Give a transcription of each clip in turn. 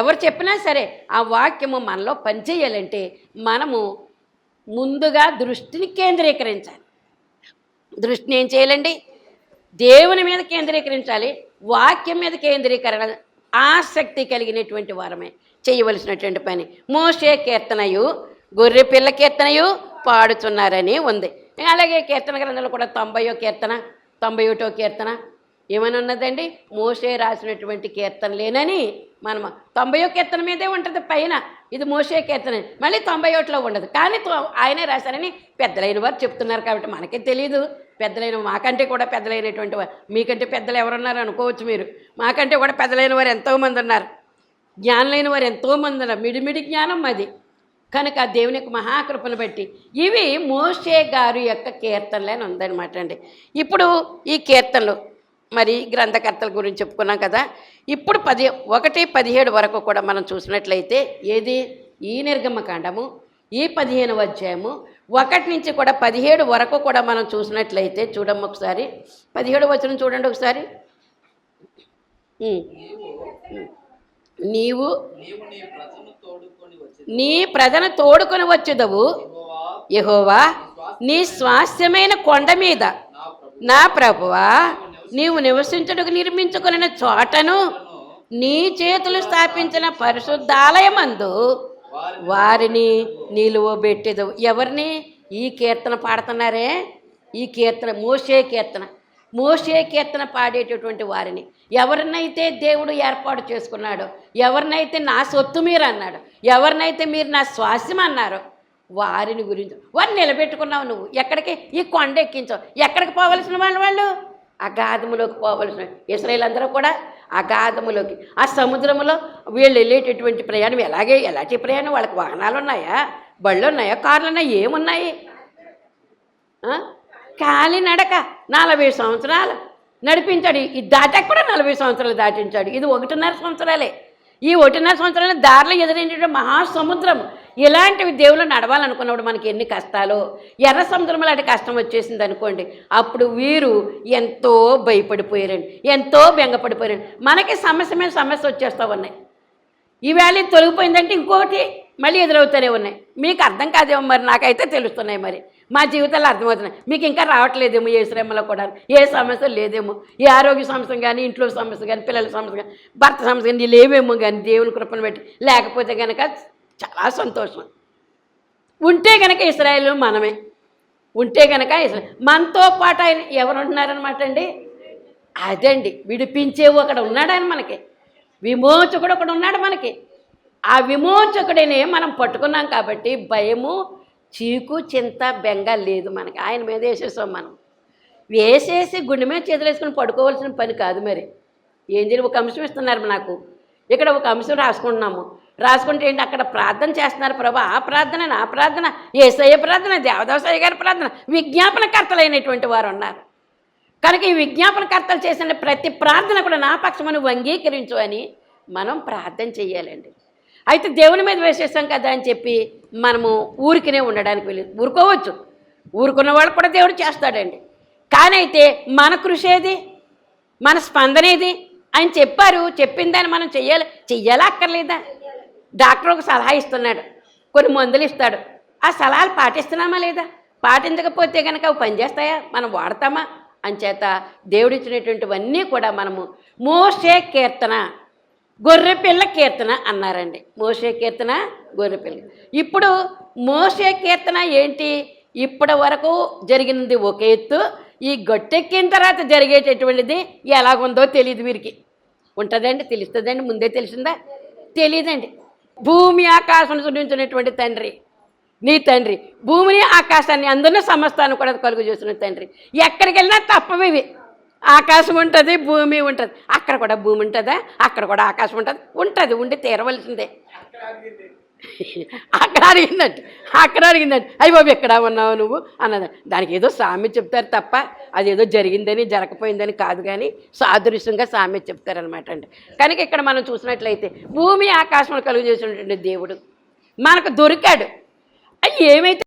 ఎవరు చెప్పినా సరే ఆ వాక్యము మనలో పనిచేయాలంటే మనము ముందుగా దృష్టిని కేంద్రీకరించాలి. దృష్టిని ఏం చేయాలండి? దేవుని మీద కేంద్రీకరించాలి. వాక్యం మీద కేంద్రీకరణ ఆసక్తి కలిగినటువంటి వారమే చేయవలసినటువంటి పని. మోసే కీర్తనయు గొర్రె పిల్ల కీర్తనయు పాడుచున్నారని ఉంది. అలాగే కీర్తన గ్రంథంలో కూడా తొంభయో కీర్తన తొంభై ఒకటో కీర్తన ఏమని ఉన్నదండి? మోసే రాసినటువంటి కీర్తనలేనని మనం తొంభయో కీర్తన మీదే ఉంటుంది పైన. ఇది మోసే కీర్తన మళ్ళీ తొంభై ఒకటిలో ఉండదు. కానీ ఆయనే రాశారని పెద్దలైన వారు చెప్తున్నారు కాబట్టి మనకే తెలియదు పెద్దలైన మాకంటే కూడా పెద్దలైనటువంటి వారు. మీకంటే పెద్దలు ఎవరున్నారు అనుకోవచ్చు మీరు. మాకంటే కూడా పెద్దలైన వారు ఎంతోమంది ఉన్నారు. జ్ఞానులైన వారు ఎంతోమంది ఉన్నారు. మిడిమిడి జ్ఞానం అది. కనుక దేవుని యొక్క మహాకృపను బట్టి ఇవి మోషే గారు యొక్క కీర్తనలు అని ఉందన్నమాట అండి. ఇప్పుడు ఈ కీర్తనలు మరి గ్రంథకర్తల గురించి చెప్పుకున్నాం కదా. ఇప్పుడు పది ఒకటి పదిహేడు వరకు కూడా మనం చూసినట్లయితే ఏది? ఈ నిర్గమకాండము ఈ పదిహేను అధ్యాయము ఒకటి నుంచి కూడా పదిహేడు వరకు కూడా మనం చూసినట్లయితే చూడమ్మ ఒకసారి. పదిహేడు వచనం చూడండి ఒకసారి. నీవు నీ ప్రజను తోడుకొని వచ్చుదవు. యహోవా నీ స్వాస్థ్యమైన కొండ మీద. నా ప్రభువా నీవు నివసించుటకు నిర్మించుకున్న చోటను నీ చేతులు స్థాపించిన పరిశుద్ధాలయమందు వారిని నిలువబెట్టేదవు ఎవరిని? ఈ కీర్తన పాడుతున్నారే? ఈ కీర్తన మోసే కీర్తన. మోసే కీర్తన పాడేటటువంటి వారిని. ఎవరినైతే దేవుడు ఏర్పాటు చేసుకున్నాడో ఎవరినైతే నా సొత్తు మీరు అన్నాడు ఎవరినైతే మీరు నా స్వాస్యం అన్నారో వారిని గురించి వారిని నిలబెట్టుకున్నావు నువ్వు. ఎక్కడికి? ఈ కొండ ఎక్కించావు. ఎక్కడికి పోవలసిన వాళ్ళు వాళ్ళు? అగాధములోకి పోవలసిన ఇస్రాయల్ అందరూ కూడా అగాధములోకి. ఆ సముద్రములో వీళ్ళు వెళ్ళేటటువంటి ప్రయాణం ఎలాగే ఎలాంటి ప్రయాణం? వాళ్ళకి వాహనాలు ఉన్నాయా? బళ్ళు ఉన్నాయా? కార్లు ఉన్నాయా? ఏమున్నాయి? కాలి కాలినడక నలభై సంవత్సరాలు నడిపించాడు. ఇది దాటాక కూడా నలభై సంవత్సరాలు దాటించాడు. ఇది ఒకటిన్నర సంవత్సరాలే. ఈ ఒకటిన్నర సంవత్సరాలు దారిలో ఎదురైనటువంటి మహాసముద్రం ఇలాంటివి దేవుళ్ళు నడవాలనుకున్నప్పుడు మనకి ఎన్ని కష్టాలు? ఎర్ర సముద్రం లాంటి కష్టం వచ్చేసింది అనుకోండి అప్పుడు వీరు ఎంతో భయపడిపోయారండి ఎంతో బెంగపడిపోయారండి. మనకి సమస్య మీద సమస్య వచ్చేస్తూ ఉన్నాయి. ఈవేళ తొలగిపోయిందంటే ఇంకోటి మళ్ళీ ఎదురవుతూనే ఉన్నాయి. మీకు అర్థం కాదేమో మరి నాకైతే తెలుస్తున్నాయి మరి. మా జీవితాలు అర్థమవుతున్నాయి. మీకు ఇంకా రావట్లేదేమో ఏ శ్రమలో కూడా. ఏ సమస్య లేదేమో. ఏ ఆరోగ్య సమస్య కానీ ఇంట్లో సమస్య కానీ పిల్లల సమస్య కానీ భర్త సమస్య కానీ లేవేమో కానీ దేవుని కృపను పెట్టి లేకపోతే కనుక చాలా సంతోషం. ఉంటే గనక ఇస్రాయేల్ మనమే. ఉంటే గనక ఇస్రాయల్ మనతో పాటు ఆయన ఎవరు ఉంటున్నారనమాట అండి. అదండి విడిపించే ఒకడు ఉన్నాడని మనకి. విమోచకుడు ఒకడు ఉన్నాడు మనకి. ఆ విమోచకుడిని మనం పట్టుకున్నాం కాబట్టి భయము చీకు చింత బెంగ లేదు మనకి. ఆయన మీద వేసేసాం మనం. వేసేసి గుండె మీద చేతులు వేసుకుని పడుకోవాల్సిన పని కాదు మరి. ఏం చేయాలి? ఒక అంశం ఇస్తున్నారు నాకు. ఇక్కడ ఒక అంశం రాసుకుంటున్నాము. రాసుకుంటే ఏంటి? అక్కడ ప్రార్థన చేస్తున్నారు ప్రభా. ఆ ప్రార్థన నా ప్రార్థన ఏసయ్య ప్రార్థన దేవదాసయ్య గారి ప్రార్థన విజ్ఞాపనకర్తలైనటువంటి వారు ఉన్నారు. కనుక ఈ విజ్ఞాపనకర్తలు చేసిన ప్రతి ప్రార్థన కూడా నా పక్షమును అంగీకరించు అని మనం ప్రార్థన చెయ్యాలండి అయితే దేవుని మీద వేసేస్తాం కదా అని చెప్పి మనము ఊరికినే ఉండడానికి వెళ్ళి ఊరుకోవచ్చు. ఊరుకున్న వాళ్ళు కూడా దేవుడు చేస్తాడండి. కానీ అయితే మన కృషి ఏది? మన స్పందన ఏది? ఆయన చెప్పారు చెప్పిందని మనం చెయ్యాలి చెయ్యాలా అక్కర్లేదా? డాక్టర్ ఒక సలహా ఇస్తున్నాడు. కొన్ని మందులు ఇస్తాడు. ఆ సలహాలు పాటిస్తున్నామా లేదా? పాటించకపోతే కనుక అవి పనిచేస్తాయా? మనం వాడతామా? అంచేత దేవుడిచ్చినటువంటివన్నీ కూడా మనము మోసే కీర్తన గొర్రెపిల్ల కీర్తన అన్నారండి. మోసే కీర్తన గొర్రెపిల్ల ఇప్పుడు మోసే కీర్తన ఏంటి? ఇప్పటి వరకు జరిగినది ఒక ఎత్తు ఈ గట్టెక్కిన తర్వాత జరిగేటటువంటిది ఎలాగుందో తెలియదు వీరికి. ఉంటుందండి? తెలుస్తుందండి? ముందే తెలిసిందా? తెలియదండి భూమి ఆకాశం సృష్టించినటువంటి తండ్రి. నీ తండ్రి. భూమిని ఆకాశాన్ని అందరినీ సమస్తాన్ని కూడా కలుగు చేసిన తండ్రి. ఎక్కడికి వెళ్ళినా తప్పవివి ఆకాశం ఉంటుంది భూమి ఉంటుంది. అక్కడ కూడా భూమి ఉంటుందా? అక్కడ కూడా ఆకాశం ఉంటుంది. ఉంటుంది ఉండి తీరవలసిందే. అక్కడ అడిగిందంట అక్కడ అడిగిందంట అయ్యి బాబు ఎక్కడ ఉన్నావు నువ్వు? అన్నది. దానికి ఏదో సామె చెప్తారు తప్ప అది ఏదో జరిగిందని జరగపోయిందని కాదు కానీ సాదృశ్యంగా సామె చెప్తారనమాట అండి కనుక ఇక్కడ మనం చూసినట్లయితే భూమి ఆకాశం కలుగు చేసినటువంటి దేవుడు మనకు దొరికాడు. అయ్యి ఏమైతే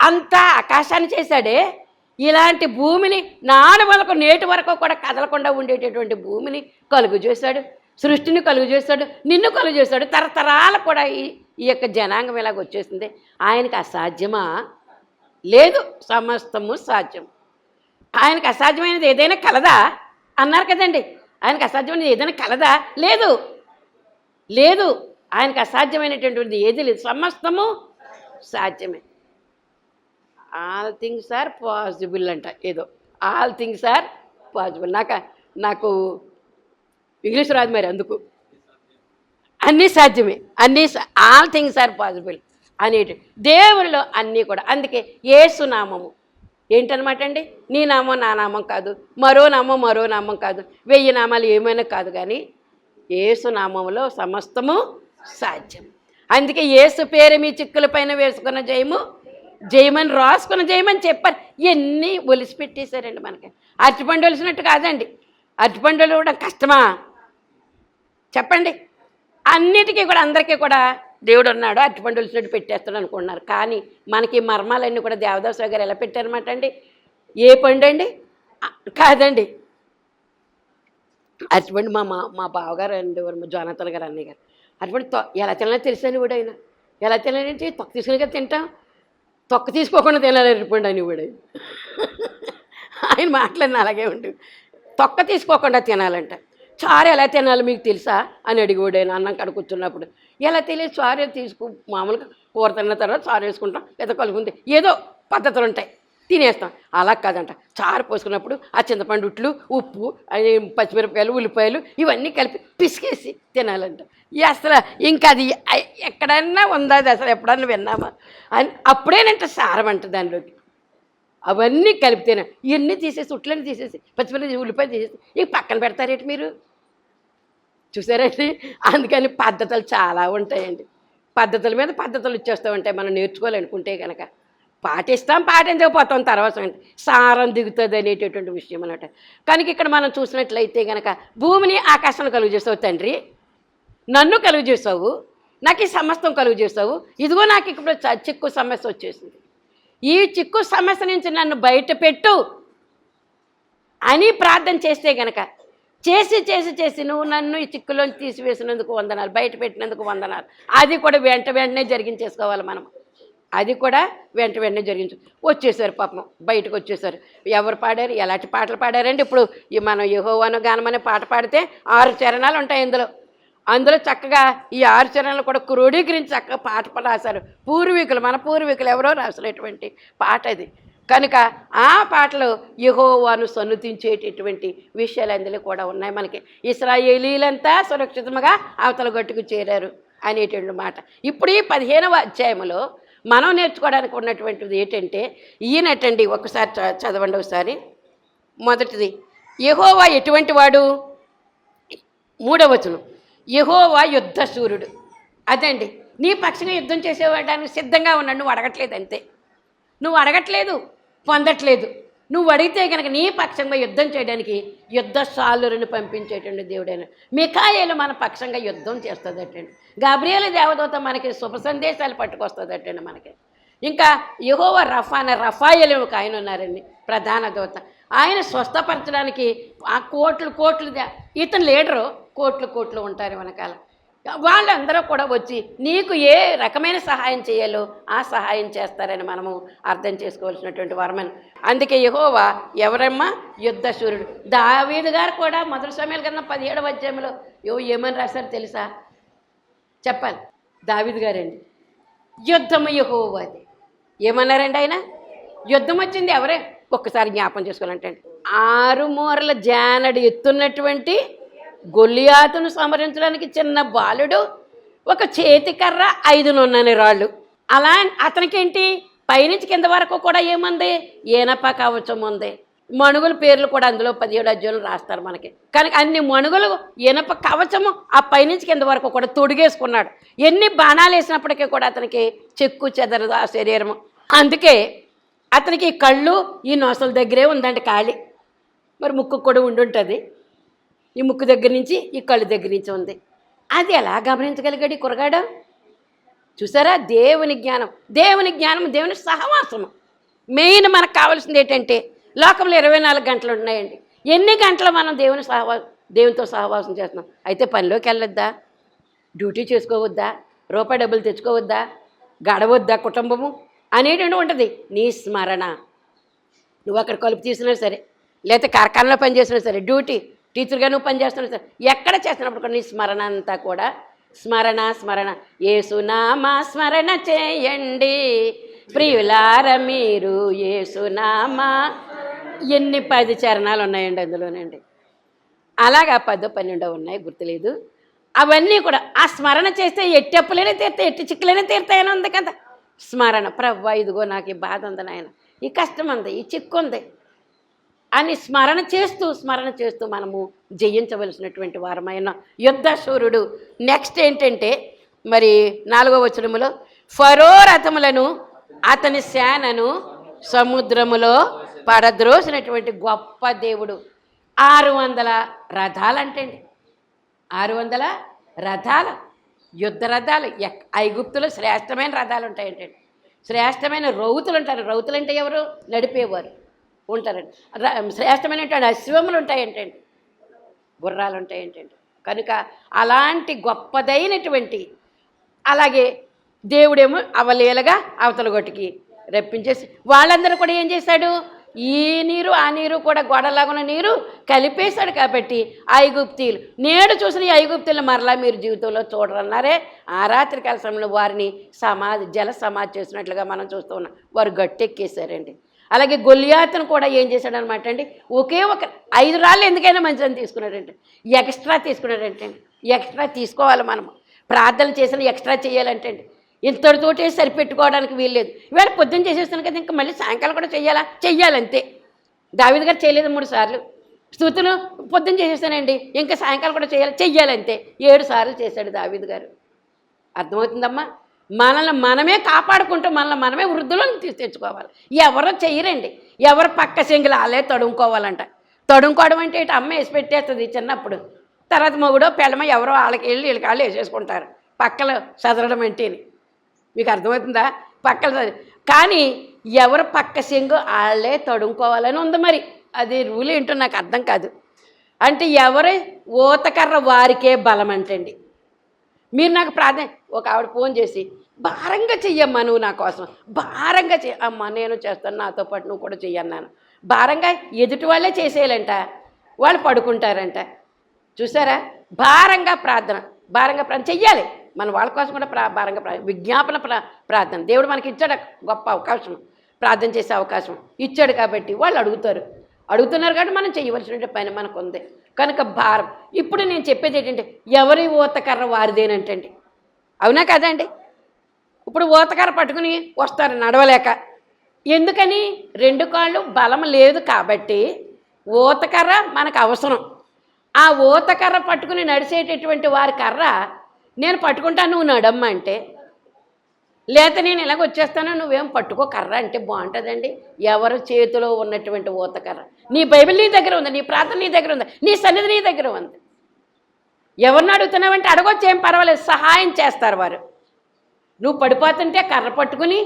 అంత ఆకాశాన్ని చేశాడే ఇలాంటి భూమిని నాడు వరకు నేటి వరకు కూడా కదలకుండా ఉండేటటువంటి భూమిని కలుగు చేశాడు. సృష్టిని కలుగు చేస్తాడు నిన్ను కలుగు చేస్తాడు తరతరాలు కూడా ఈ ఈ యొక్క జనాంగం ఇలాగ వచ్చేసింది. ఆయనకి అసాధ్యమా? లేదు సమస్తము సాధ్యం. ఆయనకు అసాధ్యమైనది ఏదైనా కలదా? అన్నారు కదండి. ఆయనకు అసాధ్యమైనది ఏదైనా కలదా? లేదు. లేదు. ఆయనకు అసాధ్యమైనటువంటిది ఏది లేదు. సమస్తము సాధ్యమే. ఆల్ థింగ్స్ ఆర్ పాసిబుల్ అంట ఏదో. ఆల్ థింగ్స్ ఆర్ పాసిబుల్ నాకు నాకు ఇంగ్లీష్ రాదు మరి అందుకు. అన్నీ సాధ్యమే. అన్నీ ఆల్ థింగ్స్ ఆర్ పాసిబుల్ అనేటి దేవుళ్ళు అన్నీ కూడా. అందుకే ఏసు నామము. ఏంటనమాట అండి? నీ నామం నా నామం కాదు. మరో నామం మరో నామం కాదు. వెయ్యి నామాలు ఏమైనా కాదు కానీ ఏసు నామంలో సమస్తము సాధ్యం. అందుకే ఏసు పేరు మీ చిక్కుల పైన వేసుకున్న జయము జయమని రాసుకున్న జయమని చెప్పారు. ఎన్ని ఒలిసి పెట్టేశారండి మనకి. అరటిపండు ఒలిసినట్టు కాదండి. అరటిపండులు కూడా కష్టమా? చెప్పండి. అన్నిటికీ కూడా అందరికీ కూడా దేవుడు ఉన్నాడు అరటిపండు ఒలిసినట్టు పెట్టేస్తాడు అనుకుంటున్నారు. కానీ మనకి మర్మాలన్నీ కూడా దేవదాసు గారు ఎలా పెట్టారన్నమాట అండి? ఏ పండు అండి? కాదండి. అరటిపండు మా మా మా బావగారు అండి మా జోనతన్ గారు అన్నయ్య గారు. అటువంటి తొ ఎలా తినాలో తెలుసని కూడా ఆయన? ఎలా తినాలంటే తొక్క తీసుకుని కదా తింటాం. తొక్క తీసుకోకుండా తినాలి అరటిపండు అని కూడా ఆయన. మాట్లాడిన అలాగే ఉంటుంది తొక్క తీసుకోకుండా తినాలంట. చారు ఎలా తినాలో మీకు తెలుసా? అని అడిగాడు ఆయన అన్నం కాడ కూర్చున్నప్పుడు. ఎలా తెలియదు చారు తీసుకు మామూలుగా కూర తిన్న తర్వాత చారు వేసుకుంటాం లేదా కలుగుంది ఏదో పద్ధతులు ఉంటాయి తినేస్తాం. అలా కాదంట. చారు పోసుకున్నప్పుడు ఆ చింతపండు ఉట్లు ఉప్పు పచ్చిమిరపకాయలు ఉల్లిపాయలు ఇవన్నీ కలిపి పిసికేసి తినాలంట. అసలు ఇంకా అది ఎక్కడన్నా ఉందా అది అసలు ఎప్పుడన్నా విన్నామా అని అప్పుడేనంట సారం అంట దానిలోకి. అవన్నీ కలిపితేనే ఇవన్నీ తీసేసి ఉట్లన్నీ తీసేసి పచ్చిమిరపకాయ ఉల్లిపాయ తీసేసి ఇక పక్కన పెడతారేంటి మీరు? చూసారండి అందుకని పద్ధతులు చాలా ఉంటాయండి. పద్ధతుల మీద పద్ధతులు ఇచ్చేస్తూ ఉంటాయి. మనం నేర్చుకోవాలనుకుంటే కనుక పాటిస్తాం పాటించకపోతాం తర్వాత సారం దిగుతుంది అనేటటువంటి విషయం అనమాట కనుక ఇక్కడ మనం చూసినట్లయితే కనుక భూమిని ఆకాశాన్ని కలుగు చేసావు తండ్రి. నన్ను కలుగు చేసావు నాకు ఈ సమస్తం కలుగు చేసావు ఇదిగో నాకు ఇప్పుడు చ- చిక్కు సమస్య వచ్చేసింది. ఈ చిక్కు సమస్య నుంచి నన్ను బయట పెట్టు అని ప్రార్థన చేస్తే గనక చేసి చేసి చేసి నువ్వు నన్ను ఈ చిక్కులోంచి తీసివేసినందుకు వందనాలు బయట పెట్టినందుకు వందనాలు. అది కూడా వెంట వెంటనే జరిగించేసుకోవాలి మనం. అది కూడా వెంట వెంటనే జరిగించు వచ్చేసారు పాపం బయటకు వచ్చేసారు. ఎవరు పాడారు ఎలాంటి పాటలు పాడారండి? ఇప్పుడు ఈ మనం యహోవాను గానం అనే పాట పాడితే ఆరు చరణాలు ఉంటాయి ఇందులో. అందులో చక్కగా ఈ ఆరు చరణాలు కూడా క్రోడీకరించి చక్కగా పాట రాశారు పూర్వీకులు మన పూర్వీకులు ఎవరో రాసినటువంటి పాట అది. కనుక ఆ పాటలు యహోవాను సన్నుతించేటటువంటి విషయాలు అందులో కూడా ఉన్నాయి మనకి. ఇస్రాయేలీలంతా సురక్షితంగా అవతల గట్టుకు చేరారు అనేటువంటి మాట. ఇప్పుడు ఈ పదిహేనవ అధ్యాయంలో మనం నేర్చుకోవడానికి ఉన్నటువంటిది ఏంటంటే ఈయనటండి ఒకసారి చ- చదవండి ఒకసారి. మొదటిది యహోవా ఎటువంటి వాడు? మూడవచనం యహోవా యుద్ధ సూర్యుడు. అదండి నీ పక్షంగా యుద్ధం చేసేవాడానికి సిద్ధంగా ఉన్నాడు నువ్వు అడగట్లేదు అంతే. నువ్వు అడగట్లేదు. పొందట్లేదు. నువ్వు అడిగితే కనుక నీ పక్షంగా యుద్ధం చేయడానికి యుద్ధ సాలులను పంపించేటువంటి దేవుడైన. మికాయేలు మన పక్షంగా యుద్ధం చేస్తుందటండి. గాబ్రియల దేవదూత మనకి శుభ సందేశాలు పట్టుకొస్తుందటండి మనకి. ఇంకా యహోవ రఫా అనే రఫాయలు ఒక ఆయన ఉన్నారండి ప్రధాన దూత. ఆయన స్వస్థపరచడానికి ఆ కోట్లు కోట్లు ఇతను లీడరు కోట్లు కోట్లు ఉంటారు వెనకాల. వాళ్ళందరూ కూడా వచ్చి నీకు ఏ రకమైన సహాయం చేయాలో ఆ సహాయం చేస్తారని మనము అర్థం చేసుకోవాల్సినటువంటి వరమని. అందుకే యహోవా ఎవరమ్మా? యుద్ధ సూర్యుడు. దావీదు గారు కూడా మొదటి సమయాల కన్నా పదిహేడవ అధ్యాయంలో యో ఏమని రాశారు తెలుసా? చెప్పాలి. దావీదు గారండి యుద్ధము యహోవాది. ఏమన్నారండి ఆయన? యుద్ధం వచ్చింది ఎవరే? ఒక్కసారి జ్ఞాపం చేసుకోవాలంటే ఆరు మూరల జానడు ఎత్తున్నటువంటి గొల్లియాతును సంహరించడానికి చిన్న బాలుడు ఒక చేతి కర్ర ఐదు నున్నని రాళ్ళు. అలా అతనికేంటి? పైనుంచి కింద వరకు కూడా ఏముంది? ఏనప కవచం ఉంది. మణుగుల పేర్లు కూడా అందులో పదిహేడు అధ్యాయులు రాస్తారు మనకి. కానీ అన్ని మణుగులు ఇనప కవచము ఆ పైనుంచి కింద వరకు కూడా తొడిగేసుకున్నాడు. ఎన్ని బాణాలు వేసినప్పటికీ కూడా అతనికి చెక్కు చెదరదు ఆ శరీరము. అందుకే అతనికి ఈ కళ్ళు ఈ నొసల దగ్గరే ఉందండి ఖాళీ. మరి ముక్కు కూడా ఉండుంటుంది. ఈ ముక్కు దగ్గర నుంచి ఈ కళ్ళు దగ్గర నుంచి ఉంది. అది ఎలా గమనించగలిగాడు ఈ కురగాడు చూసారా? దేవుని జ్ఞానం. దేవుని జ్ఞానం దేవుని సహవాసము. మెయిన్ మనకు కావాల్సింది ఏంటంటే లోకంలో ఇరవై నాలుగు గంటలు ఉన్నాయండి. ఎన్ని గంటలు మనం దేవుని సహవా దేవునితో సహవాసం చేస్తున్నాం? అయితే పనిలోకి వెళ్ళొద్దా? డ్యూటీ చేసుకోవద్దా? రూపాయి డబ్బులు తెచ్చుకోవద్దా? గడవద్దా కుటుంబము? అనేటువంటి ఉంటుంది. నీ స్మరణ. నువ్వు అక్కడ కలుపు తీసినా సరే లేకపోతే కార్ఖానలో పని చేసినా సరే డ్యూటీ టీచర్గా పనిచేస్తున్నాడు పని ఎక్కడ చేస్తున్నప్పుడు కూడా నీ స్మరణ అంతా కూడా స్మరణ స్మరణ. ఏసునామా స్మరణ చేయండి. ప్రియులార మీరు ఏసునామా ఎన్ని పది చరణాలు ఉన్నాయండి అందులోనండి. అలాగా పదో పన్నెండో ఉన్నాయి గుర్తులేదు. అవన్నీ కూడా ఆ స్మరణ చేస్తే ఎట్టి అప్పులైనా తీరుతాయి ఎట్టి చిక్కులైనా తీరుతాయని ఉంది కదా. స్మరణ ప్రవ్వా ఇదిగో నాకు ఈ బాధ ఉంది నాయన. ఈ కష్టం ఉంది ఈ చిక్కు ఉంది. అని స్మరణ చేస్తూ స్మరణ చేస్తూ మనము జయించవలసినటువంటి వారమైన యుద్ధ సూర్యుడు నెక్స్ట్ ఏంటంటే మరి నాలుగో వచనములో ఫరో రథములను అతని సేనను సముద్రములో పడద్రోసినటువంటి గొప్ప దేవుడు. ఆరు వందల రథాలంటండి. ఆరు వందల రథాలు యుద్ధ రథాలు. ఎక్- ఐగుప్తులో శ్రేష్టమైన రథాలు ఉంటాయంటండి. శ్రేష్టమైన రౌతులు ఉంటారు. రౌతులు అంటే ఎవరు? నడిపేవారు. ఉంటారండి. శ్రేష్టమైనటువంటి అశ్వములు ఉంటాయంటండి. గుర్రాలు ఉంటాయంటండి కనుక అలాంటి గొప్పదైనటువంటి అలాగే దేవుడేమో అవలీలగా అవతల గొట్టుకి రప్పించేసి వాళ్ళందరూ కూడా ఏం చేశాడు? ఈ నీరు ఆ నీరు కూడా గొడవలాగున్న నీరు కలిపేశాడు కాబట్టి ఐగుప్తీలు నేడు చూసిన ఈ ఐగుప్తులు మరలా మీరు జీవితంలో చూడరన్నారే. ఆ రాత్రి కాల సమయంలో వారిని సమాధి జల సమాధి చేసినట్లుగా మనం చూస్తూ ఉన్నాం. వారు గట్టెక్కేశారండి. అలాగే గొలియాతను కూడా ఏం చేశాడనమాట అండి ఒకే ఒక ఐదు రాళ్ళు ఎందుకైనా మంచిదని తీసుకున్నాడంటే ఎక్స్ట్రా తీసుకున్నాడంటే ఎక్స్ట్రా తీసుకోవాలి మనం. ప్రార్థన చేసిన ఎక్స్ట్రా చేయాలంటే అండి. ఇంతటితోటే సరిపెట్టుకోవడానికి వీల్లేదు. ఇవాళ పొద్దున్న చేసేస్తాను కదా ఇంకా మళ్ళీ సాయంకాలం కూడా చేయాలా? చెయ్యాలంతే. దావిద్ గారు చేయలేదు మూడు సార్లు. స్థుతులు పొద్దున్న చేసేస్తానండి ఇంకా సాయంకాలం కూడా చేయాలి? చెయ్యాలంతే. ఏడు సార్లు చేశాడు దావిద్ గారు. అర్థమవుతుందమ్మా? మనల్ని మనమే కాపాడుకుంటూ మనల్ని మనమే వృద్ధులను తీసి తెచ్చుకోవాలి. ఎవరో చెయ్యరండి. ఎవరు పక్క సింగిల్ వాళ్ళే తడుముకోవాలంట. తడుముకోవడం అంటే ఇటు అమ్మ వేసి పెట్టేస్తుంది చిన్నప్పుడు. తర్వాత మొగుడో పెళ్ళమ ఎవరో వాళ్ళకి వెళ్ళి వీళ్ళకి వాళ్ళు వేసేసుకుంటారు. పక్కలు చదరడం అంటేని మీకు అర్థమవుతుందా? పక్కల కానీ ఎవరు పక్క సింగు వాళ్ళే తడుముకోవాలని ఉంది మరి. అది రూల్ ఏంటో నాకు అర్థం కాదు. అంటే ఎవరు ఊతకర్ర వారికే బలం అంటండి మీరు నాకు ప్రాధాన్యం ఒక ఆవిడ ఫోన్ చేసి భారంగా చెయ్యమ్మా నువ్వు నా కోసం. భారంగా చెయ్యి అమ్మా నేను చేస్తాను నాతో పాటు నువ్వు కూడా చెయ్యన్నాను భారంగా ఎదుటి వాళ్ళే చేసేయాలంట. వాళ్ళు పడుకుంటారంట. చూసారా? భారంగా ప్రార్థన. భారంగా ప్రార్థన. చెయ్యాలి. మన వాళ్ళ కోసం కూడా ప్రా భారంగా ప్రార్థన విజ్ఞాపన ప్రా ప్రార్థన. దేవుడు మనకి ఇచ్చాడు గొప్ప అవకాశం. ప్రార్థన చేసే అవకాశం. ఇచ్చాడు కాబట్టి వాళ్ళు అడుగుతారు. అడుగుతున్నారు కాబట్టి మనం చేయవలసిన పని మనకు ఉంది కనుక భారం. ఇప్పుడు నేను చెప్పేది ఏంటంటే ఎవరి ఊతకర్ర వారిదేనంటండి. అవునా కదండి ఇప్పుడు ఊతకర్ర పట్టుకుని వస్తారు నడవలేక. ఎందుకని? రెండు కాళ్ళు బలం లేదు కాబట్టి ఊతకర్ర మనకు అవసరం. ఆ ఊతకర్ర పట్టుకుని నడిచేటటువంటి వారి కర్ర నేను పట్టుకుంటాను నువ్వు నడమ్మ అంటే. లేత నేను ఇలాగ వచ్చేస్తాను నువ్వేం పట్టుకో కర్ర అంటే బాగుంటుందండి. ఎవరి చేతిలో ఉన్నటువంటి ఊతకర్ర నీ బైబిల్ నీ దగ్గర ఉంది నీ ప్రార్థన నీ దగ్గర ఉంది నీ సన్నిధి నీ దగ్గర ఉంది. ఎవరిని అడుగుతున్నావంటే అడగొచ్చు ఏం పర్వాలేదు సహాయం చేస్తారు వారు. నువ్వు పడిపోతుంటే కర్ర పట్టుకుని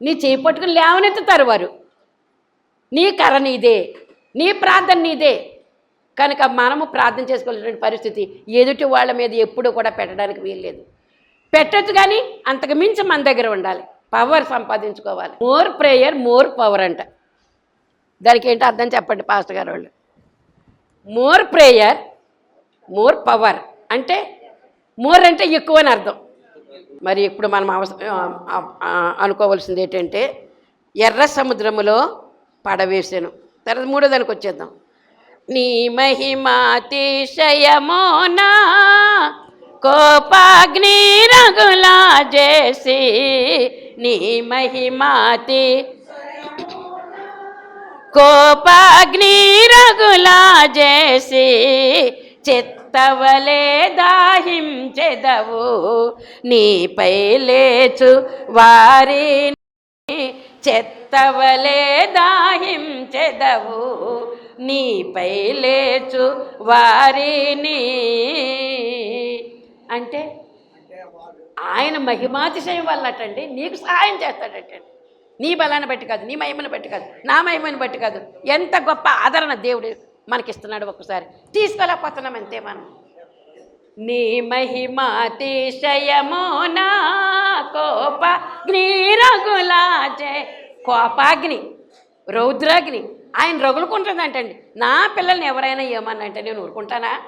నీ చేయి పట్టుకుని లేవనెత్తుతారు వారు. నీ కర్ర నీదే నీ ప్రార్థన నీదే. కనుక మనము ప్రార్థన చేసుకోలేటువంటి పరిస్థితి ఎదుటి వాళ్ళ మీద ఎప్పుడూ కూడా పెట్టడానికి వీల్లేదు. పెట్టచ్చు కానీ అంతకు మించి మన దగ్గర ఉండాలి. పవర్ సంపాదించుకోవాలి. మోర్ ప్రేయర్ మోర్ పవర్ అంట. దానికి ఏంటో అర్థం చెప్పండి పాస్టర్ గారు వాళ్ళు. మోర్ ప్రేయర్ మోర్ పవర్ అంటే మోర్ అంటే ఎక్కువ అని అర్థం. మరి ఇప్పుడు మనం అవసరం అనుకోవాల్సింది ఏంటంటే ఎర్ర సముద్రములో పడవేసాను తర్వాత మూడో దానికి వచ్చేద్దాం. నీ మహిమాతిశయమోనా కోపాగ్ని రగులా చేసి నీ మహిమాతి కోపాగ్ని రగులా చేసి తవలే దాహించెదవు నీపై లేచు వారిని. చెత్తవలే దాహించెదవు నీపై లేచు వారిని. అంటే ఆయన మహిమాతిశయం వల్లటండి నీకు సహాయం చేస్తాడటండి. నీ బలాన్ని బట్టి కాదు నీ మహిమను బట్టి కాదు నా మహిమను బట్టి కాదు. ఎంత గొప్ప ఆదరణ దేవుడు మనకిస్తున్నాడు ఒక్కసారి. తీసుకోలేకపోతున్నాం అంతే మనం. నీ మహిమాతిశయమో నా కోపాగ్ని రఘులాజే కోపాగ్ని రౌద్రాగ్ని ఆయన రగులుకుంటుందంటండి. నా పిల్లల్ని ఎవరైనా ఏమన్నంటే నేను ఊరుకుంటానా?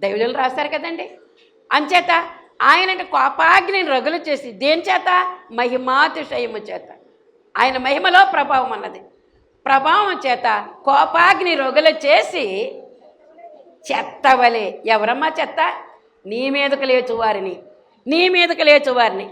దైవులు రాస్తారు కదండి. అంచేత ఆయన అంటే కోపాగ్నిని రగులు చేసి దేని చేత? మహిమాతిశయము చేత. ఆయన మహిమలో ప్రభావం అన్నది. ప్రభావం చేత కోపాగ్ని రొగులు చేసి చెత్తవలే. ఎవరమ్మా చెత్త? నీ మీదకు లేచువారిని నీ మీదకు లేచువారిని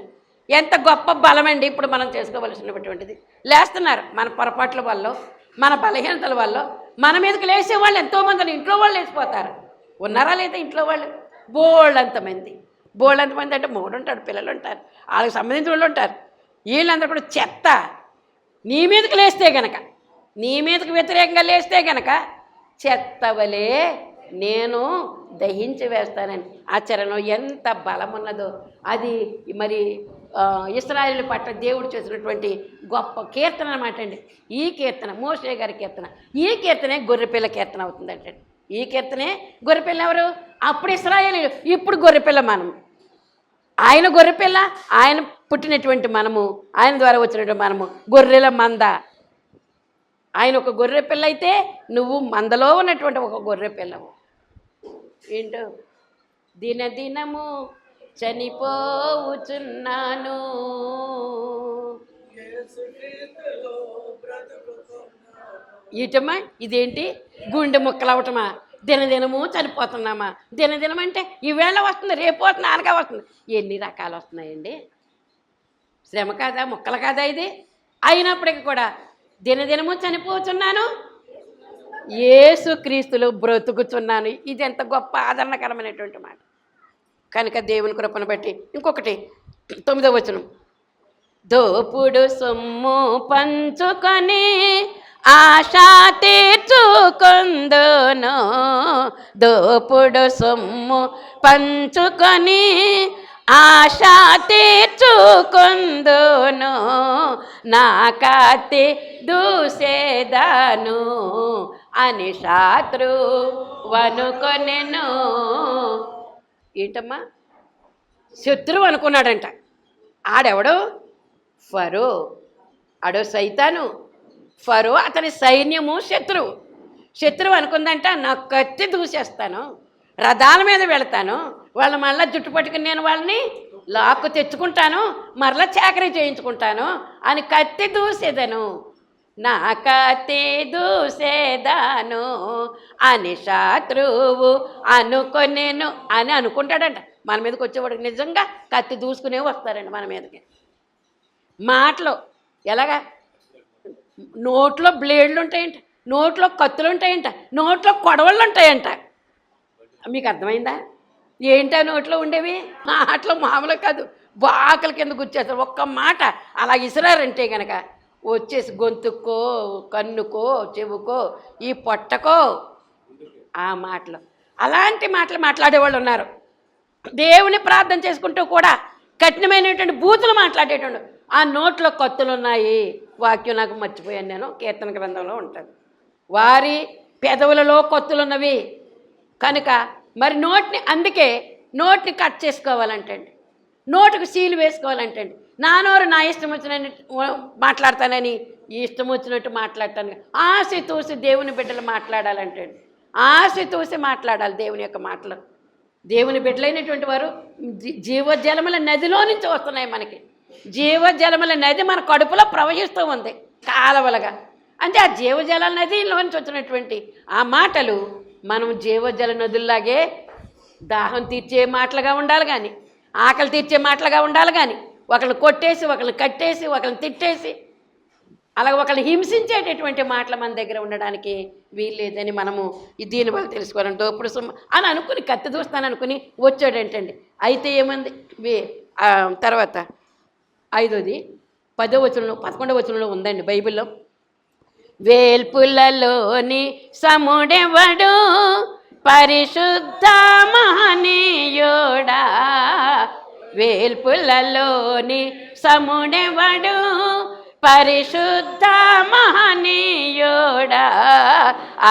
ఎంత గొప్ప బలమండి ఇప్పుడు మనం చేసుకోవలసినటువంటిది. లేస్తున్నారు మన పొరపాట్ల వల్ల మన బలహీనతల వల్ల. మన మీదకి లేచే వాళ్ళు ఎంతోమంది ఇంట్లో వాళ్ళు లేచిపోతారు. ఉన్నారా లేదా ఇంట్లో వాళ్ళు? బోళ్ళంతమంది. బోళ్ళంతమంది అంటే మూడు ఉంటాడు పిల్లలు ఉంటారు వాళ్ళకి సంబంధించిన వాళ్ళు ఉంటారు. వీళ్ళందరూ కూడా చెత్త. నీ మీదకి లేస్తే గనక నీ మీదకి వ్యతిరేకంగా లేస్తే గనక చెత్తవలే నేను దహించి వేస్తానని. చరణం ఎంత బలం ఉన్నదో అది మరి ఇస్రాయిల్ పట్ల దేవుడు చేసినటువంటి గొప్ప కీర్తన అనమాట అండి. ఈ కీర్తన మోసే గారి కీర్తన. ఈ కీర్తనే గొర్రెపిల్ల కీర్తన అవుతుందంటండి ఈ కీర్తనే గొర్రెపిల్ల ఎవరు? అప్పుడు ఇస్రాయేలీలు ఇప్పుడు గొర్రెపిల్ల మనం. ఆయన గొర్రెపిల్ల ఆయన పుట్టినటువంటి మనము ఆయన ద్వారా వచ్చినటువంటి మనము. గొర్రెల మంద. ఆయన ఒక గొర్రె పిల్ల అయితే నువ్వు మందలో ఉన్నటువంటి ఒక గొర్రె పిల్లవు. ఏంటో? దినదినము చనిపోవుచున్నాను. ఏటమ్మా ఇదేంటి? గుండె ముక్కలవటమా దినదినము చనిపోతున్నామా? దినదినం అంటే ఈవేళ వస్తుంది రేపు వస్తుంది అనగా వస్తుంది. ఎన్ని రకాలు వస్తున్నాయండి? శ్రమ కాదా? ముక్కలు కాదా ఇది? అయినప్పటికీ కూడా దినదినము చనిపోతున్నాను. ఏసుక్రీస్తులు బ్రతుకుతున్నాను ఇది ఎంత గొప్ప ఆదరణకరమైనటువంటి మాట. కనుక దేవుని కృపను బట్టి ఇంకొకటి తొమ్మిదో వచనం. దోపుడు సొమ్ము పంచుకొని ఆశా తీర్చుకుందును. దోపుడు సొమ్ము పంచుకొని ఆశ తీర్చుకుందును నా కత్తి దూసేదాను అని శాత్రు వనుకొనెను. ఏంటమ్మా? శత్రువు అనుకున్నాడంట ఆడెవడు? ఫరో. ఆడో సైతాను. ఫరో అతని సైన్యము శత్రువు శత్రువు అనుకుందంట నా కత్తి దూసేస్తాను రథాల మీద వెళతాను వాళ్ళ మళ్ళీ జుట్టు పట్టుకుని నేను వాళ్ళని లాక్కు తెచ్చుకుంటాను మరలా చాకరీ చేయించుకుంటాను అని కత్తి దూసేదను. నా కత్తి దూసేదాను అని శత్రువు అనుకొనేను అని అనుకుంటాడంట. మన మీదకి వచ్చేవాడికి నిజంగా కత్తి దూసుకునే వస్తారండి మన మీదకి. మాటలు ఎలాగా? నోట్లో బ్లేడ్లు ఉంటాయంట నోట్లో కత్తులు ఉంటాయంట నోట్లో కొడవళ్ళు ఉంటాయంట. మీకు అర్థమైందా? ఏంటా నోట్లో ఉండేవి? మాటలు మామూలు కాదు. బాకల కింద గుచ్చేస్తారు. ఒక్క మాట. అలా ఇసిరారంటే కనుక వచ్చేసి గొంతుకో కన్నుకో చెవుకో ఈ పొట్టకో. ఆ మాటలు. అలాంటి మాటలు మాట్లాడేవాళ్ళు ఉన్నారు. దేవుని ప్రార్థన చేసుకుంటూ కూడా కఠినమైనటువంటి బూతులు మాట్లాడేటండు ఆ నోట్లో కత్తులు ఉన్నాయి. వాక్యం నాకు మర్చిపోయాను నేను. కీర్తన గ్రంథంలో ఉంటుంది. వారి పెదవులలో కొత్తులు ఉన్నవి కనుక మరి నోటిని అందుకే నోటిని కట్ చేసుకోవాలంటండి. నోటుకు సీలు వేసుకోవాలంటండి. నా నోరు నా ఇష్టం వచ్చినట్టు మాట్లాడతానని ఇష్టం వచ్చినట్టు మాట్లాడతాను ఆశ తూసి దేవుని బిడ్డలు మాట్లాడాలంటండి. ఆశ తూసి మాట్లాడాలి దేవుని యొక్క మాటలు. దేవుని బిడ్డలైనటువంటి వారు జీ- జీవజలముల నదిలో నుంచి వస్తున్నాయి మనకి. జీవజలముల నది మన కడుపులో ప్రవహిస్తూ ఉంది కాలవలుగా. అంటే ఆ జీవజల నదిలో నుంచి వచ్చినటువంటి ఆ మాటలు మనం జీవజల నదుల్లాగే దాహం తీర్చే మాటలుగా ఉండాలి కానీ ఆకలి తీర్చే మాటలుగా ఉండాలి కానీ ఒకళ్ళు కొట్టేసి ఒకళ్ళు కట్టేసి ఒకళ్ళని తిట్టేసి అలాగ ఒకళ్ళు హింసించేటటువంటి మాటలు మన దగ్గర ఉండడానికి వీల్లేదని మనము దీని వల్ల తెలుసుకోవాలని దోపుడు సుమ్మ అని అనుకుని కత్తి చూస్తాను అనుకుని వచ్చాడంటండి అయితే ఏమంది? తర్వాత ఐదోది పదో వచనంలో పదకొండవ వచనంలో ఉందండి బైబిల్లో. వేల్పులలోని సముడెవడు? పరిశుద్ధ మహనీయుడా వేల్పులలోని సముడెవడు? పరిశుద్ధ మహనీయుడా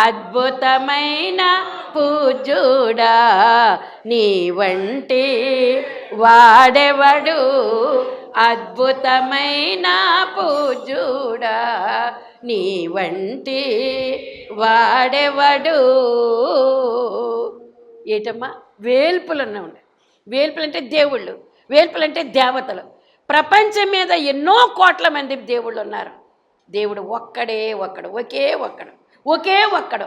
అద్భుతమైన పూజుడా నీ వంటి వాడెవడు? అద్భుతమైన పూజుడా నీ వంటి వాడెవడు? ఏటమ్మా? వేల్పులు ఉండే. వేల్పులు అంటే దేవుళ్ళు వేల్పులు అంటే దేవతలు. ప్రపంచం మీద ఎన్నో కోట్ల మంది దేవుళ్ళు ఉన్నారు. దేవుడు ఒక్కడే ఒక్కడు ఒకే ఒక్కడు ఒకే ఒక్కడు.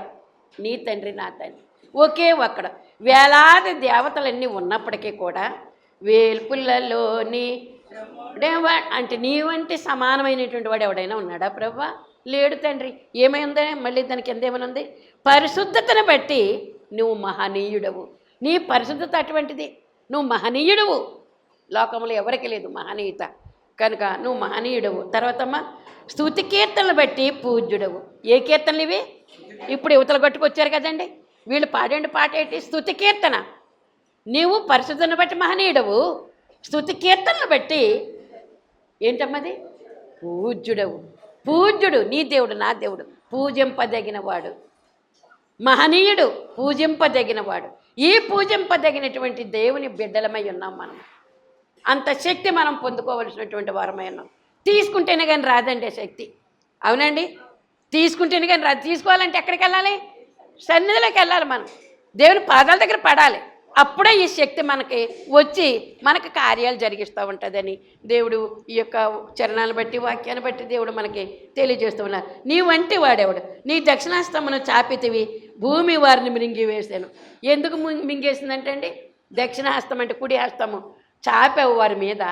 నీ తండ్రి నా తండ్రి. ఒకే ఒక్కడు. వేలాది దేవతలన్నీ ఉన్నప్పటికీ కూడా వేల్పులలోని దేవా అంటే నీవంటే సమానమైనటువంటి వాడు ఎవడైనా ఉన్నాడా ప్రభా? లేడు తండ్రి. ఏమైందే? మళ్ళీ దానికి ఎందేమైనా ఉంది? పరిశుద్ధతను బట్టి నువ్వు మహనీయుడవు. నీ పరిశుద్ధత అటువంటిది. నువ్వు మహనీయుడవు. లోకంలో ఎవరికి లేదు మహనీయత. కనుక నువ్వు మహనీయుడవు. తర్వాతమ్మ స్థుతి కీర్తనలు బట్టి పూజ్యుడవు. ఏ కీర్తనలు ఇవి? ఇప్పుడు యువతలు కొట్టుకొచ్చారు కదండి. వీళ్ళు పాడండి పాట ఏంటి? స్థుతి కీర్తన. నీవు పరిశుద్ధను బట్టి మహనీయుడవు. స్థుతి కీర్తనలు బట్టి ఏంటమ్మది పూజ్యుడవు. పూజ్యుడు నీ దేవుడు నా దేవుడు. పూజింపదగినవాడు. మహనీయుడు పూజింపదగినవాడు. ఈ పూజింపదగినటువంటి దేవుని బిడ్డలమై ఉన్నాం మనం. అంత శక్తి మనం పొందుకోవలసినటువంటి వారమై ఉన్నాం. తీసుకుంటేనే కానీ రాదండి శక్తి. అవునండి? తీసుకుంటేనే కానీ రాదు. తీసుకోవాలంటే ఎక్కడికి వెళ్ళాలి? సన్నిధిలోకి వెళ్ళాలి మనం. దేవుని పాదాల దగ్గర పడాలి. అప్పుడే ఈ శక్తి మనకి వచ్చి మనకి కార్యాలు జరిగిస్తూ ఉంటుందని దేవుడు ఈ యొక్క చరణాలను బట్టి వాక్యాన్ని బట్టి దేవుడు మనకి తెలియజేస్తూ ఉన్నారు. నీ వంటి వాడేవాడు? నీ దక్షిణాస్తమును చాపితివి భూమి వారిని మింగి వేసాను ఎందుకు మింగ్- మింగేసిందంటే అండి దక్షిణాస్తం అంటే కుడి హస్తము చాపావు వారి మీద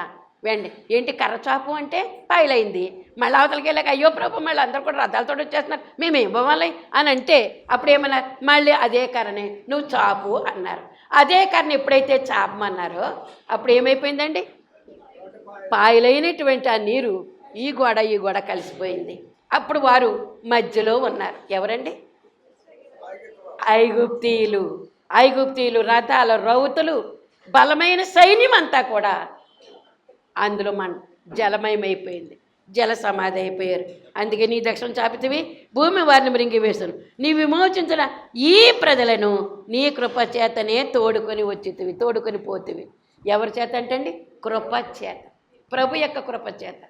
వెండి ఏంటి కర్రచాపు అంటే పాయలైంది. మళ్ళీ అవతలకి వెళ్ళాక అయ్యో ప్రభు మళ్ళీ అందరూ కూడా రథాలతో వచ్చేస్తున్నారు. మేము ఇవ్వాలి అని అంటే అప్పుడు ఏమన్నారు మళ్ళీ అదే కర్రనే నువ్వు చాపు అన్నారు. అదే కారణం ఎప్పుడైతే చాపమన్నారో అప్పుడు ఏమైపోయిందండి? పాయలైనటువంటి ఆ నీరు ఈ గోడ ఈ గోడ కలిసిపోయింది. అప్పుడు వారు మధ్యలో ఉన్నారు. ఎవరండి? ఐగుప్తీయులు. ఐగుప్తీయులు రథాల రౌతులు బలమైన సైన్యం అంతా కూడా అందులో మన జలమయమైపోయింది. జల సమాధి అయిపోయారు. అందుకే నీ దక్షిణ చాపితివి భూమి వారిని మృంగి వేశాను నీ విమోచించిన ఈ ప్రజలను నీ కృపచేతనే తోడుకొని వచ్చితివి తోడుకొని పోతివి. ఎవరి చేత అంటండి? కృపచేత ప్రభు యొక్క కృపచేత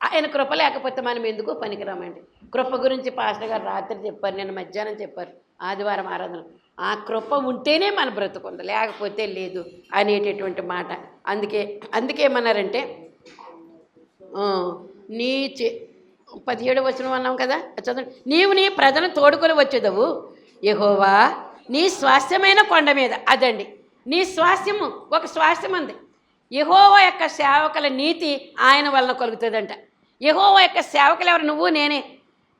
ఆయన కృప లేకపోతే మనం ఎందుకు పనికిరామండి? కృప గురించి పాస్టర్ గారు రాత్రి చెప్పారు నేను మధ్యాహ్నం చెప్పారు ఆదివారం ఆరాధన. ఆ కృప ఉంటేనే మన బ్రతుకుంది లేకపోతే లేదు అనేటటువంటి మాట. అందుకే అందుకే ఏమన్నారంటే నీ చే పదిహేడు వచనం అన్నాం కదా చదువు నీవు నీ ప్రజలను తోడుకొని వచ్చేదవు. యహోవా నీ స్వాస్థ్యమైన కొండ మీద అదండి నీ స్వాస్థ్యము ఒక స్వాస్థ్యం ఉంది. యహోవా యొక్క సేవకుల నీతి ఆయన వలన కలుగుతుందంట. యహోవా యొక్క సేవకులు ఎవరు? నువ్వు నేనే.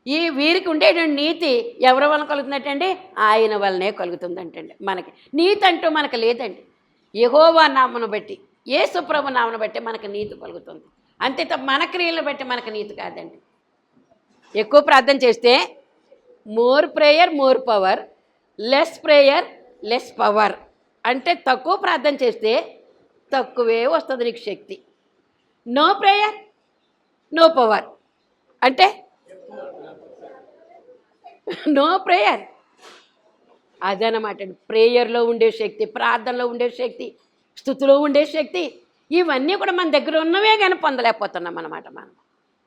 ఈ వీరికి ఉండేటువంటి నీతి ఎవరి వలన కలుగుతుందంటండి? ఆయన వలనే కలుగుతుందంటండి మనకి. నీతి అంటూ మనకు లేదండి. యహోవా నామను బట్టి ఏ సుప్రభు నామను బట్టి మనకు నీతి కలుగుతుంది. అంతే తప్ప మన క్రియలు బట్టి మనకు నీతి కాదండి. ఎక్కువ ప్రార్థన చేస్తే more prayer more power less prayer less power అంటే తక్కువ ప్రార్థన చేస్తే తక్కువే వస్తుంది నీకు శక్తి. నో ప్రేయర్ నో పవర్ అంటే నో ప్రేయర్ అదనమాట ప్రేయర్లో ఉండే శక్తి ప్రార్థనలో ఉండే శక్తి స్థుతిలో ఉండే శక్తి ఇవన్నీ కూడా మన దగ్గర ఉన్నవే కానీ పొందలేకపోతున్నాం అన్నమాట మనం.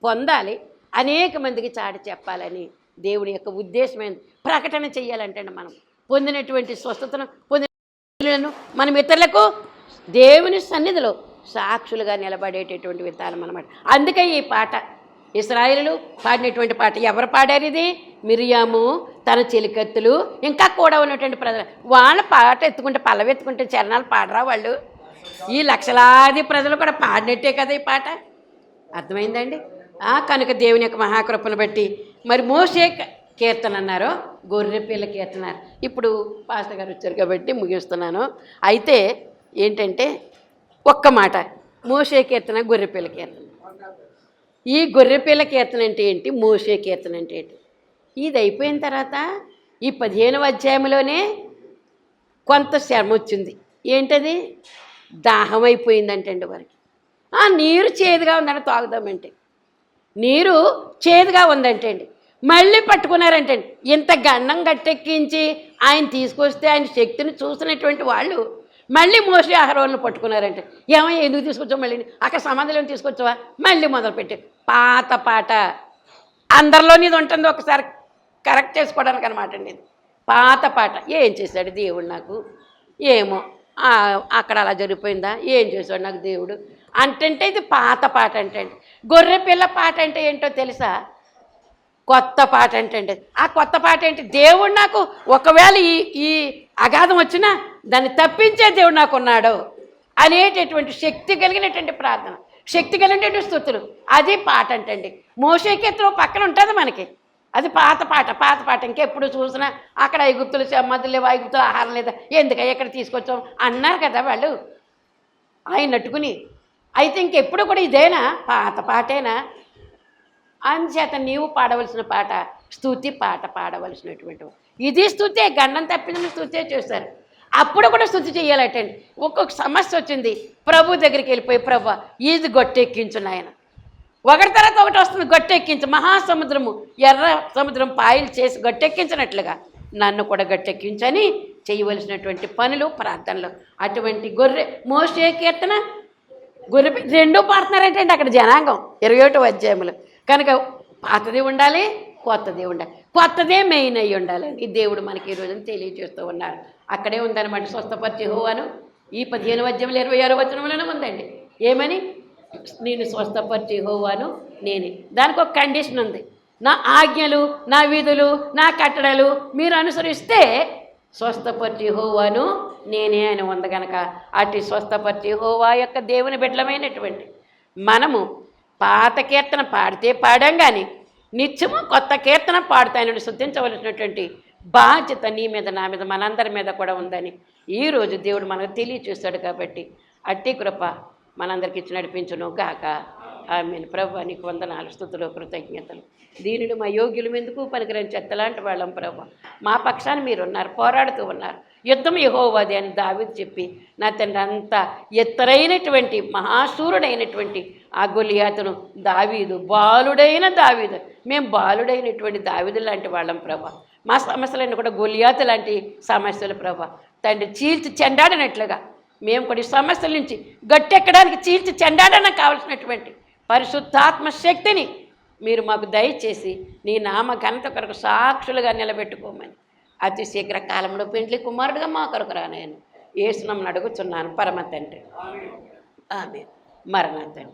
పొందాలి. అనేక మందికి చాటి చెప్పాలని దేవుని యొక్క ఉద్దేశమైంది ప్రకటన చేయాలంటే మనం పొందినటువంటి స్వస్థతను పొందిన మనం ఇతరులకు దేవుని సన్నిధిలో సాక్షులుగా నిలబడేటటువంటి విధానం అన్నమాట. అందుకే ఈ పాట ఇస్రాయిలు పాడినటువంటి పాట ఎవరు పాడారు ఇది? మిరియాము తన చెలికత్తులు ఇంకా కూడా ఉన్నటువంటి ప్రజలు. వాళ్ళ పాట ఎత్తుకుంటే పల్లవెత్తుకుంటే చరణాలు పాడరా వాళ్ళు? ఈ లక్షలాది ప్రజలు కూడా పాడినట్టే కదా ఈ పాట? అర్థమైందండి? కనుక దేవుని యొక్క మహాకృపను బట్టి. మరి మోసే కీర్తన అన్నారు. గొర్రె పిల్ల కీర్తన ఇప్పుడు పాస్టర్ గారు వచ్చారు కాబట్టి ముగిస్తున్నాను. అయితే ఏంటంటే ఒక్క మాట. మోసే కీర్తన గొర్రె పిల్ల కీర్తన. ఈ గొర్రెపిల్ల కీర్తన అంటే ఏంటి? మోసే కీర్తన అంటే ఏంటి? ఇది అయిపోయిన తర్వాత ఈ పదిహేనవ అధ్యాయంలోనే కొంత శ్రమ వచ్చింది. ఏంటది? దాహం అయిపోయిందంటండి వారికి. ఆ నీరు చేదుగా ఉందని తాగుదామంటే. నీరు చేదుగా ఉందంటండి. మళ్ళీ పట్టుకున్నారంటండి. ఇంత గండం గట్టెక్కించి ఆయన తీసుకొస్తే ఆయన శక్తిని చూసినటువంటి వాళ్ళు మళ్ళీ మోసే ఆహారాలను పట్టుకున్నారంటే. ఏమో ఎందుకు తీసుకొచ్చావు మళ్ళీ? అక్కడ సమాధిలో తీసుకొచ్చావా? మళ్ళీ మొదలుపెట్టి పాత పాట. అందరిలోని ఇది ఉంటుంది ఒకసారి కరెక్ట్ చేసుకోవడానికి అనమాట అండి ఇది పాత పాట. ఏం చేశాడు దేవుడు నాకు? ఏమో. అక్కడ అలా జరిగిపోయిందా? ఏం చేశాడు నాకు దేవుడు? అంటే ఇది పాత పాట అంటే గొర్రె పిల్ల పాట అంటే ఏంటో తెలుసా? కొత్త పాట అంటే ఆ కొత్త పాట ఏంటి? దేవుడు నాకు ఒకవేళ ఈ ఈ అగాధం వచ్చినా దాన్ని తప్పించే దేవుడు నాకు ఉన్నాడు అనేటటువంటి శక్తి కలిగినటువంటి ప్రార్థన. శక్తి కలిగినటువంటి స్థుతులు అది పాట అంటండి. మోసేకెత్తులో పక్కన ఉంటుంది మనకి. అది పాత పాట పాత పాట ఇంకెప్పుడు చూసినా అక్కడ ఐగుప్తులు మధ్యలో లేవు ఐగుప్తులు ఆహారం లేదా. ఎందుకయ్యా ఇక్కడ తీసుకొచ్చాం అన్నారు కదా వాళ్ళు. ఆయన నట్టుకుని అయితే ఇంకెప్పుడు కూడా ఇదేనా? పాత పాటేనా? అంచేత నీవు పాడవలసిన పాట స్తుతి పాట పాడవలసినటువంటి ఇది స్థుతే గండం తప్పించిన స్థుతే చేస్తారు. అప్పుడు కూడా స్థుతి చేయాలటండి ఒక్కొక్క సమస్య వచ్చింది. ప్రభు దగ్గరికి వెళ్ళిపోయి ప్రభు ఇది గొట్టెక్కించు నాయన. ఒకటి తర్వాత ఒకటి వస్తుంది గట్టెక్కించి మహాసముద్రము ఎర్ర సముద్రం పాయలు చేసి గట్టెక్కించినట్లుగా. నన్ను కూడా గట్టెక్కించని చేయవలసినటువంటి పనులు ప్రార్థనలు. అటువంటి గొర్రె మోసే కీర్తన గొర్రె రెండూ పాడుతున్నారంటే అక్కడ జనాంగం ఇరవై ఒకటి అధ్యాయములు. కనుక పాతది ఉండాలి కొత్తది ఉండాలి. కొత్తదే మెయిన్ అయ్యి ఉండాలని ఈ దేవుడు మనకి ఈ రోజున తెలియజేస్తూ ఉన్నారు. అక్కడే ఉందన్నమాట స్వస్థపరిచి హోవాను ఈ పదిహేను వద్యములు ఇరవై ఆరో వచనంలోనే ఉందండి. ఏమని? నేను స్వస్థపరిచి హోవాను నేనే. దానికి ఒక కండిషన్ ఉంది. నా ఆజ్ఞలు నా విధులు నా కట్టడలు మీరు అనుసరిస్తే స్వస్థపరిచి హోవాను నేనే అని ఉంది కనుక అటు స్వస్థపరిచి హోవా యొక్క దేవుని బిడ్డలమైనటువంటి మనము పాత కీర్తన పాడితే పాడాం కానీ నిత్యము కొత్త కీర్తన పాడుతాయని శుద్ధించవలసినటువంటి బాధ్యత నీ మీద నా మీద మనందరి మీద కూడా ఉందని ఈరోజు దేవుడు మనకు తెలియచేస్తాడు కాబట్టి అట్టి కృప మనందరికి ఇచ్చి నడిపించును గాక. ఆమె ప్రభు నీకు వందనాలు స్థుతులు కృతజ్ఞతలు. దీనిని మా యోగ్యులు ఎందుకు పనికిరని చెత్తలాంటి వాళ్ళం ప్రభు. మా పక్షాన మీరున్నారు పోరాడుతూ ఉన్నారు. యుద్ధం యహోవాది అని దావిది చెప్పి నా తండ్రి అంత ఎత్తరైనటువంటి మహాశూరుడైనటువంటి ఆ గొలియాతను దావీదు బాలుడైన దావీదు. మేము బాలుడైనటువంటి దావీదు లాంటి వాళ్ళం ప్రభా. మా సమస్యలన్నీ కూడా గొలియాతు లాంటి సమస్యలు ప్రభా. తండ్రి చీల్చి చెండాడినట్లుగా మేము కూడా ఈ సమస్యల నుంచి గట్టెక్కడానికి చీల్చి చెండాడన కావలసినటువంటి పరిశుద్ధాత్మ శక్తిని మీరు మాకు దయచేసి నీ నామ ఘనత కొరకు సాక్షులుగా నిలబెట్టుకోమని. అతి శీఘ్ర కాలంలో పెండ్లి కుమారుడుగా మా కొరకు రానాయను ఏసునమ్మని అడుగుచున్నాను. పరమ తండ్రి. ఆమె మరణ తండ్రి.